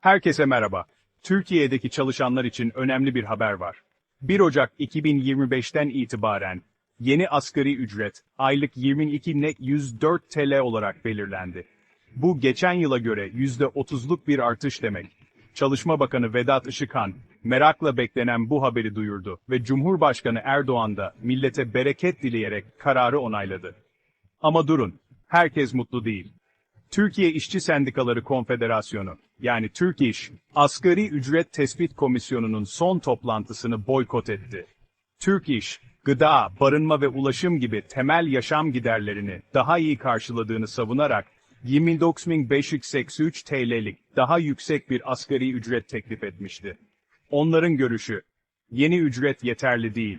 Herkese merhaba. Türkiye'deki çalışanlar için önemli bir haber var. 1 Ocak 2025'ten itibaren yeni asgari ücret aylık 22.104 TL olarak belirlendi. Bu geçen yıla göre %30'luk bir artış demek. Çalışma Bakanı Vedat Işıkhan, merakla beklenen bu haberi duyurdu ve Cumhurbaşkanı Erdoğan da millete bereket dileyerek kararı onayladı. Ama durun, herkes mutlu değil. Türkiye İşçi Sendikaları Konfederasyonu, yani Türk İş, Asgari Ücret Tespit Komisyonu'nun son toplantısını boykot etti. Türk İş, gıda, barınma ve ulaşım gibi temel yaşam giderlerini daha iyi karşıladığını savunarak 29.583 TL'lik daha yüksek bir asgari ücret teklif etmişti. Onların görüşü, yeni ücret yeterli değil.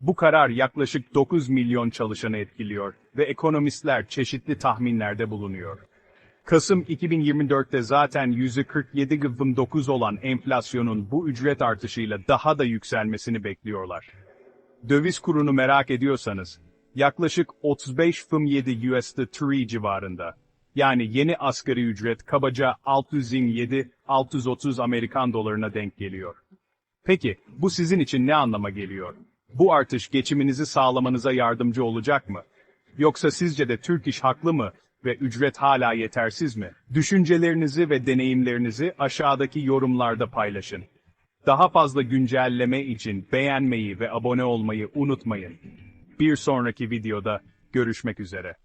Bu karar yaklaşık 9 milyon çalışanı etkiliyor ve ekonomistler çeşitli tahminlerde bulunuyor. Kasım 2024'te zaten %47,9 olan enflasyonun bu ücret artışıyla daha da yükselmesini bekliyorlar. Döviz kurunu merak ediyorsanız, yaklaşık 35,7 USD Tree civarında. Yani yeni asgari ücret kabaca 627-630 Amerikan dolarına denk geliyor. Peki, bu sizin için ne anlama geliyor? Bu artış geçiminizi sağlamanıza yardımcı olacak mı? Yoksa sizce de Türk İş haklı mı ve ücret hala yetersiz mi? Düşüncelerinizi ve deneyimlerinizi aşağıdaki yorumlarda paylaşın. Daha fazla güncelleme için beğenmeyi ve abone olmayı unutmayın. Bir sonraki videoda görüşmek üzere.